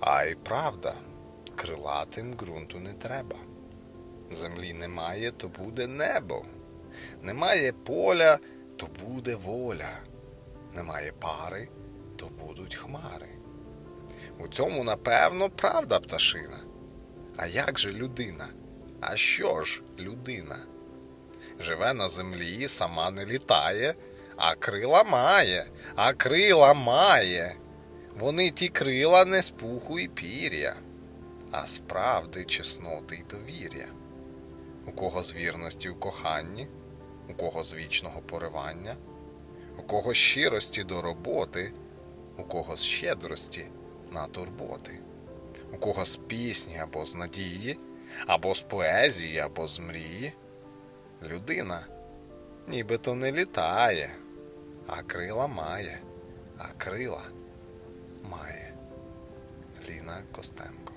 А й правда, крилатим ґрунту не треба. Землі немає, то буде небо. Немає поля, то буде воля. Немає пари, то будуть хмари. У цьому, напевно, правда пташина. А як же людина? А що ж людина? Живе на землі, сама не літає, а крила має, а крила має. Вони ті крила не з і пір'я, а з правди, чесноти й довір'я. У кого з вірності в коханні, у кого з вічного поривання, у кого з щирості до роботи, у кого з щедрості на турботи, у кого з пісні або з надії, або з поезії, або з мрії. Людина нібито не літає, а крила має, а крила має. Ліна Костенко